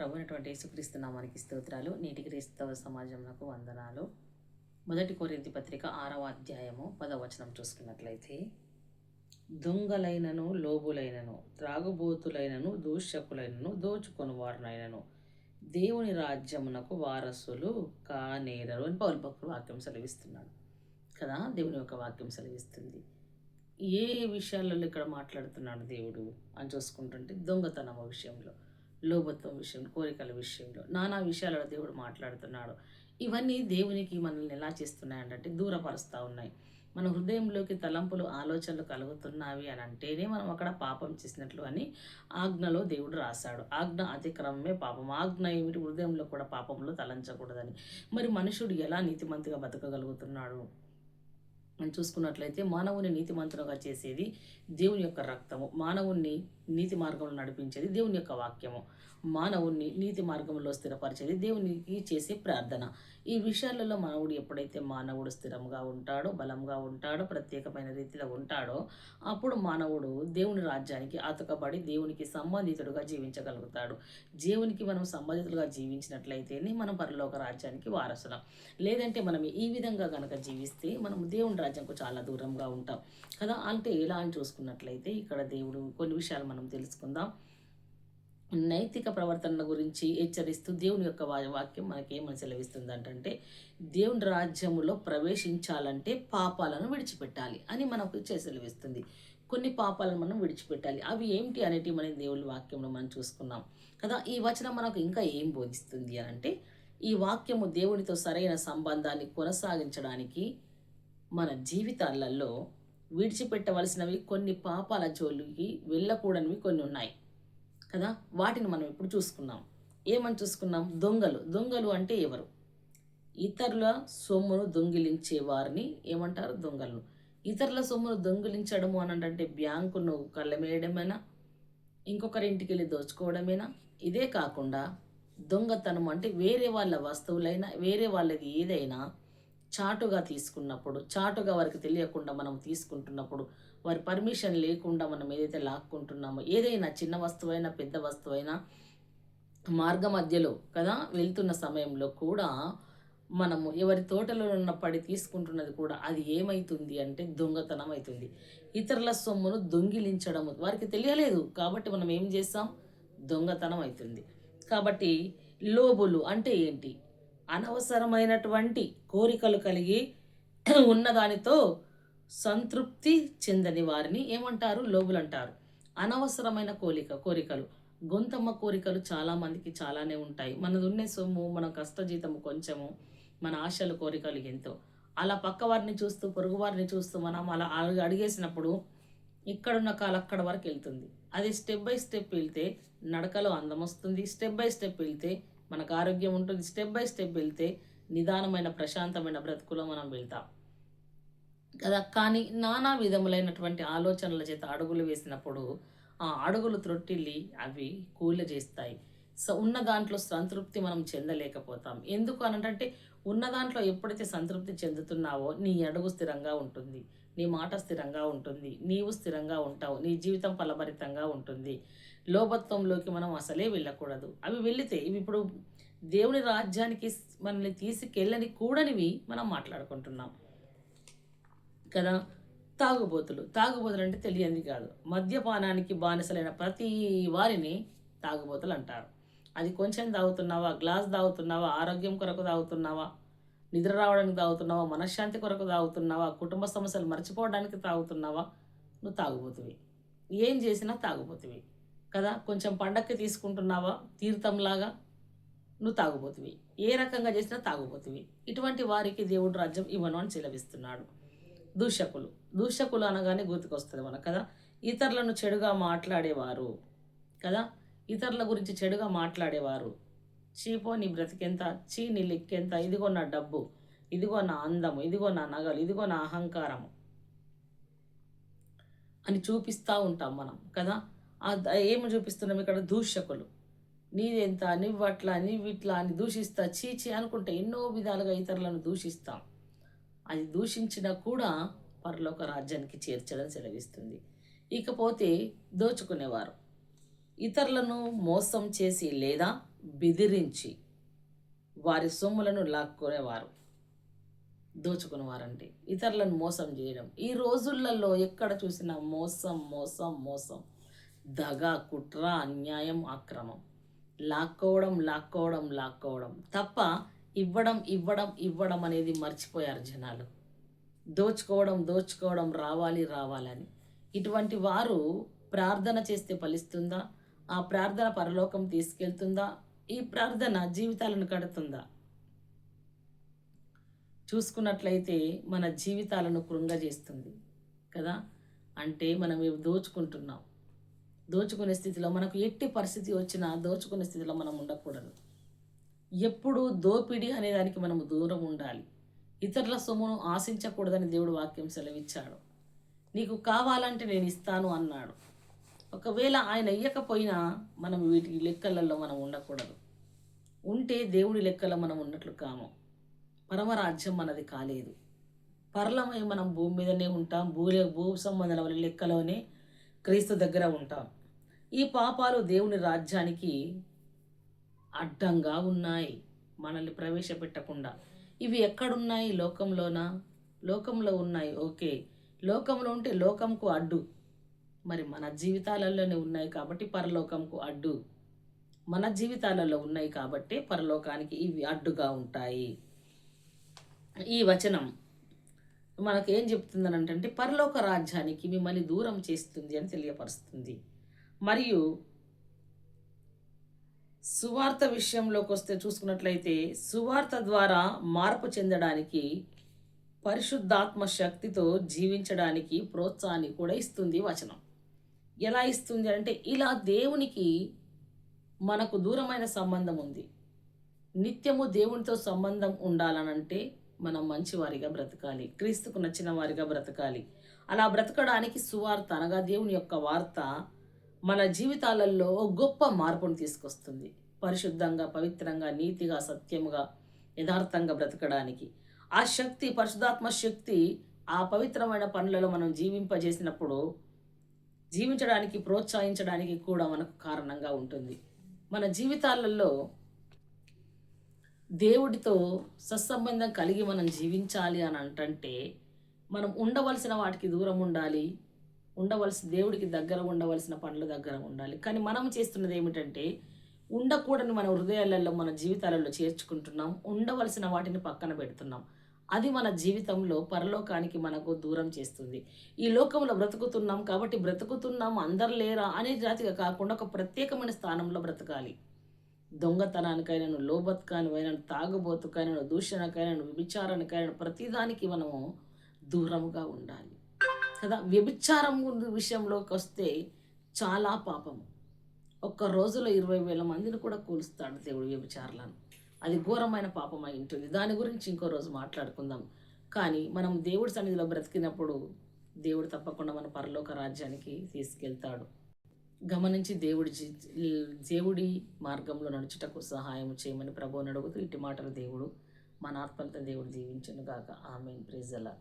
ప్రభునటువంటి యేసుక్రీస్తు నామానికి స్తోత్రాలు. నేటి క్రీస్తవ సమాజంలో వందనాలు. మొదటి కోరింతి పత్రిక ఆరవ అధ్యాయము పదవచనం చూసుకున్నట్లయితే దొంగలైనను లోబులైనను త్రాగుబోతులైనను దూషకులైనను దోచుకొని వారినైనను దేవుని రాజ్యమునకు వారసులు కానేరరు అని పౌరు భక్తుడు వాక్యం సెలవిస్తున్నాడు. కదా? దేవుని యొక్క వాక్యం సెలవిస్తుంది. ఏ విషయాలలో ఇక్కడ మాట్లాడుతున్నాడు దేవుడు అని చూసుకుంటుంటే దొంగతనం విషయంలో. లోభత్వం విషయంలో కోరికల విషయంలో. నానా విషయాలలో దేవుడు మాట్లాడుతున్నాడు. ఇవన్నీ దేవునికి మనల్ని ఎలా చేస్తున్నాయంటే దూరపరుస్తూ ఉన్నాయి. మన హృదయంలోకి తలంపులు ఆలోచనలు కలుగుతున్నవి అని అంటేనే మనం అక్కడ పాపం చేసినట్లు అని ఆజ్ఞలో దేవుడు రాశాడు. ఆజ్ఞ అతిక్రమమే పాపం. ఆజ్ఞ ఏమిటి? హృదయంలో కూడా పాపంలో తలంచకూడదని. మరి మనుషుడు ఎలా నీతిమంతిగా బతకగలుగుతున్నాడు? మనం చూసుకున్నట్లయితే మానవుని నీతిమంతులుగా చేసేది దేవుని యొక్క రక్తము. మానవుణ్ణి నీతి మార్గంలో నడిపించేది దేవుని యొక్క వాక్యము. మానవుణ్ణి నీతి మార్గంలో స్థిరపరిచేది దేవునికి చేసే ప్రార్థన. ఈ విషయాలలో మానవుడు ఎప్పుడైతే మానవుడు స్థిరంగా ఉంటాడో బలంగా ఉంటాడో ప్రత్యేకమైన రీతిలో ఉంటాడో అప్పుడు మానవుడు దేవుని రాజ్యానికి అతకబడి దేవునికి సంబంధితుడుగా జీవించగలుగుతాడు. దేవునికి మనం సంబంధితులుగా జీవించినట్లయితేనే మనం పరలోక రాజ్యానికి వారసులం. లేదంటే మనం ఈ విధంగా కనుక జీవిస్తే మనం దేవుని రాజ్యంకు చాలా దూరంగా ఉంటాం. కదా? అంటే ఎలా అని చూసుకున్నట్లయితే ఇక్కడ దేవుడు కొన్ని విషయాలు మనం తెలుసుకుందాం. నైతిక ప్రవర్తన గురించి హెచ్చరిస్తూ దేవుని యొక్క వా- వాక్యం మనకి ఏమని సెలవిస్తుంది అంటే దేవుని రాజ్యములో ప్రవేశించాలంటే పాపాలను విడిచిపెట్టాలి అని మనకు చే- సెలవిస్తుంది. కొన్ని పాపాలను మనం విడిచిపెట్టాలి. అవి ఏమిటి అనేటివి మన దేవుని వాక్యంలో మనం చూసుకున్నాం. కదా ఈ వచనం మనకు ఇంకా ఏం బోధిస్తుంది అని అంటే ఈ వాక్యము దేవునితో సరైన సంబంధాన్ని కొనసాగించడానికి మన జీవితాలలో విడిచిపెట్టవలసినవి కొన్ని పాపాల జోలికి వెళ్ళకూడనివి కొన్ని ఉన్నాయి. కదా? వాటిని మనం ఇప్పుడు చూసుకున్నాం ఏమని చూసుకున్నాం దొంగలు. దొంగలు అంటే ఎవరు? ఇతరుల సొమ్మును దొంగిలించే వారిని ఏమంటారు? దొంగలను ఇతరుల సొమ్మును దొంగిలించడము అని అంటే బ్యాంకును కళ్ళమేయడమేనా? ఇంకొకరి ఇంటికి వెళ్ళి దోచుకోవడమేనా? ఇదే కాకుండా దొంగతనం అంటే వేరే వాళ్ళ వస్తువులైనా వేరే వాళ్ళది ఏదైనా చాటుగా తీసుకున్నప్పుడు చాటుగా వారికి తెలియకుండా మనం తీసుకుంటున్నప్పుడు వారి పర్మిషన్ లేకుండా మనం ఏదైతే లాక్కుంటున్నామో ఏదైనా చిన్న వస్తువైనా పెద్ద వస్తువైనా మార్గ మధ్యలో కదా వెళ్తున్న సమయంలో కూడా మనము ఎవరి తోటలో ఉన్న పడి తీసుకుంటున్నది కూడా అది ఏమైతుంది అంటే దొంగతనం అవుతుంది. ఇతరుల సొమ్మును దొంగిలించడము వారికి తెలియలేదు కాబట్టి మనం ఏం చేస్తాం? దొంగతనం అవుతుంది. కాబట్టి లోబులు అంటే ఏంటి? అనవసరమైనటువంటి కోరికలు కలిగి ఉన్నదానితో సంతృప్తి చెందని వారిని ఏమంటారు? లోబులు అంటారు అనవసరమైన కోరిక కోరికలు. గొంతమ్మ కోరికలు చాలామందికి చాలానే ఉంటాయి. మనది ఉండే సొమ్ము మన కష్టజీతము కొంచెము మన ఆశలు కోరికలు ఎంతో. అలా పక్క వారిని చూస్తూ పొరుగు వారిని చూస్తూ మనం అలా అడిగేసినప్పుడు ఇక్కడున్న కాలు అక్కడ వరకు వెళ్తుంది. అది స్టెప్ బై స్టెప్ వెళ్తే నడకలో అందం వస్తుంది. స్టెప్ బై స్టెప్ వెళ్తే మనకు ఆరోగ్యం ఉంటుంది. స్టెప్ బై స్టెప్ వెళ్తే నిదానమైన ప్రశాంతమైన బ్రతుకులో మనం వెళ్తాం. కదా కానీ నానా విధములైనటువంటి ఆలోచనల చేత అడుగులు వేసినప్పుడు ఆ అడుగులు త్రొట్టిల్లి అవి కూల చేస్తాయి సో ఉన్న దాంట్లో సంతృప్తి మనం చెందలేకపోతాం. ఎందుకు అనంటే ఉన్న దాంట్లో ఎప్పుడైతే సంతృప్తి చెందుతున్నావో నీ అడుగు స్థిరంగా ఉంటుంది. నీ మాట స్థిరంగా ఉంటుంది. నీవు స్థిరంగా ఉంటావు. నీ జీవితం ఫలభరితంగా ఉంటుంది. లోభత్వంలోకి మనం అసలే వెళ్ళకూడదు. అవి వెళితే ఇవి ఇప్పుడు దేవుని రాజ్యానికి మనల్ని తీసుకెళ్ళని కూడనివి మనం మాట్లాడుకుంటున్నాం. కదా తాగుబోతులు. తాగుబోతులు అంటే తెలియంది కాదు. మద్యపానానికి బానిసలైన ప్రతి వారిని తాగుబోతులు అంటారు. అది కొంచెం తాగుతున్నావా? గ్లాస్ తాగుతున్నావా? ఆరోగ్యం కొరకు తాగుతున్నావా? నిద్ర రావడానికి తాగుతున్నావా? మనశ్శాంతి కొరకు తాగుతున్నావా? కుటుంబ సమస్యలు మర్చిపోవడానికి తాగుతున్నావా? నువ్వు తాగుబోతువి. ఏం చేసినా తాగుబోతువి. కదా? కొంచెం పండక్కి తీసుకుంటున్నావా? తీర్థంలాగా నువ్వు తాగుబోతువి. ఏ రకంగా చేసినా తాగుబోతువి. ఇటువంటి వారికి దేవుడు రాజ్యం ఇవ్వను అని చెలవిస్తున్నాడు దూషకులు. దూషకులు అనగానే గుర్తుకొస్తుంది మనకు కదా? ఇతరులను చెడుగా మాట్లాడేవారు. కదా? ఇతరుల గురించి చెడుగా మాట్లాడేవారు. చీపో నీ బ్రతికెంత? చీ నీ లెక్కెంత? ఇదిగో నా డబ్బు. ఇదిగో నా అందము. ఇదిగో నా నగలు. ఇదిగో నా అహంకారము. అని చూపిస్తూ ఉంటాం మనం కదా? ఆ ఏమి చూపిస్తున్నాం ఇక్కడ? దూషకులు. నీదెంత? నువ్వట్లా నువ్విట్లా అని దూషిస్తా. చీచి అనుకుంటే ఎన్నో విధాలుగా ఇతరులను దూషిస్తాం. అది దూషించినా కూడా పరలోక రాజ్యానికి చేర్చడం సెలవిస్తుంది. ఇకపోతే దోచుకునేవారు. ఇతరులను మోసం చేసి లేదా బెదిరించి వారి సొమ్ములను లాక్కునేవారు. దోచుకునేవారంటే ఇతరులను మోసం చేయడం. ఈ రోజులలో ఎక్కడ చూసినా మోసం మోసం మోసం. దగ కుట్ర అన్యాయం అక్రమం. లాక్కోవడం లాక్కోవడం లాక్కోవడం. తప్ప ఇవ్వడం ఇవ్వడం ఇవ్వడం అనేది మర్చిపోయారు జనాలు. దోచుకోవడం దోచుకోవడం రావాలి రావాలని. ఇటువంటి వారు ప్రార్థన చేస్తే ఫలిస్తుందా? ఆ ప్రార్థన పరలోకం తీసుకెళ్తుందా? ఈ ప్రార్థన జీవితాలను కడుతుందా? చూసుకున్నట్లయితే మన జీవితాలను కృంగజేస్తుంది కదా? అంటే మనం ఇవి దోచుకుంటున్నాం. దోచుకునే స్థితిలో మనకు ఎట్టి పరిస్థితి వచ్చినా దోచుకునే స్థితిలో మనం ఉండకూడదు. ఎప్పుడు దోపిడీ అనే దానికి మనము దూరం ఉండాలి. ఇతరుల సొమ్మును ఆశించకూడదని దేవుడు వాక్యం సెలవిచ్చాడు. నీకు కావాలంటే నేను ఇస్తాను అన్నాడు. ఒకవేళ ఆయన ఇయ్యకపోయినా మనం వీటి లెక్కలలో మనం ఉండకూడదు. ఉంటే దేవుడి లెక్కలో మనం ఉన్నట్లు కాము. పరమరాజ్యం మనది కాలేదు. పరలమై మనం భూమి మీదనే ఉంటాం. భూలే భూ సంబంధాల లెక్కలోనే క్రీస్తు దగ్గర ఉంటాం. ఈ పాపాలు దేవుని రాజ్యానికి అడ్డంగా ఉన్నాయి మనల్ని ప్రవేశపెట్టకుండా. ఇవి ఎక్కడున్నాయి? లోకంలోనా? లోకంలో ఉన్నాయి. ఓకే. లోకంలో ఉంటే లోకంకు అడ్డు. మరి మన జీవితాలలోనే ఉన్నాయి కాబట్టి పరలోకంకు అడ్డు. మన జీవితాలలో ఉన్నాయి కాబట్టి పరలోకానికి ఇవి అడ్డుగా ఉంటాయి. ఈ వచనం మనకేం చెప్తుందని అంటే పరలోక రాజ్యానికి మిమ్మల్ని దూరం చేస్తుంది అని తెలియపరుస్తుంది. మరియు సువార్త విషయంలోకి వస్తే చూసుకున్నట్లయితే సువార్త ద్వారా మార్పు చెందడానికి పరిశుద్ధాత్మ శక్తితో జీవించడానికి ప్రోత్సాహాన్ని కూడా ఇస్తుంది వచనం. ఎలా ఇస్తుంది అంటే ఇలా దేవునికి మనకు దూరమైన సంబంధం ఉంది. నిత్యము దేవునితో సంబంధం ఉండాలనంటే మనం మంచివారిగా బ్రతకాలి. క్రీస్తుకు నచ్చిన వారిగా బ్రతకాలి. అలా బ్రతకడానికి సువార్త అనగా దేవుని యొక్క వార్త మన జీవితాలలో గొప్ప మార్పును తీసుకొస్తుంది. పరిశుద్ధంగా పవిత్రంగా నీతిగా సత్యముగా యథార్థంగా బ్రతకడానికి. ఆ శక్తి పరిశుధాత్మ శక్తి ఆ పవిత్రమైన పనులలో మనం జీవింపజేసినప్పుడు జీవించడానికి ప్రోత్సహించడానికి కూడా మనకు కారణంగా ఉంటుంది. మన జీవితాలలో దేవుడితో సత్సంబంధం కలిగి మనం జీవించాలి అని అంటంటే మనం ఉండవలసిన వాటికి దూరం ఉండాలి ఉండవలసిన దేవుడికి దగ్గర ఉండవలసిన పనుల దగ్గర ఉండాలి. కానీ మనం చేస్తున్నది ఏమిటంటే ఉండకూడని మన హృదయాలలో మన జీవితాలలో చేర్చుకుంటున్నాం. ఉండవలసిన వాటిని పక్కన పెడుతున్నాం. అది మన జీవితంలో పరలోకానికి మనకు దూరం చేస్తుంది. ఈ లోకంలో బ్రతుకుతున్నాం కాబట్టి బ్రతుకుతున్నాం అందరు లేరా అనే జాతిగా కాకుండా ఒక ప్రత్యేకమైన స్థానంలో బ్రతకాలి. దొంగతనానికైనా లోబత్కానివైనా తాగుబోతుకైనా దూషణకైనాను విభిచారానికైనా ప్రతిదానికి మనము దూరంగా ఉండాలి. కదా? వ్యభిచారం విషయంలోకి వస్తే చాలా పాపము. ఒక్క రోజులో ఇరవై వేల మందిని కూడా కూలుస్తాడు దేవుడు వ్యభిచారులను. అది ఘోరమైన పాపం అయి ఉంటుంది. దాని గురించి ఇంకో రోజు మాట్లాడుకుందాం. కానీ మనం దేవుడి సన్నిధిలో బ్రతికినప్పుడు దేవుడు తప్పకుండా మన పరలోక రాజ్యానికి తీసుకెళ్తాడు. గమనించి దేవుడి జీ- దేవుడి మార్గంలో నడుచుటకు సహాయం చేయమని ప్రభువుని అడుగుతూ ఇటు మాటలు దేవుడు మన ఆత్మలతో దేవుడు దీవించను గాక ఆమె ప్రిజల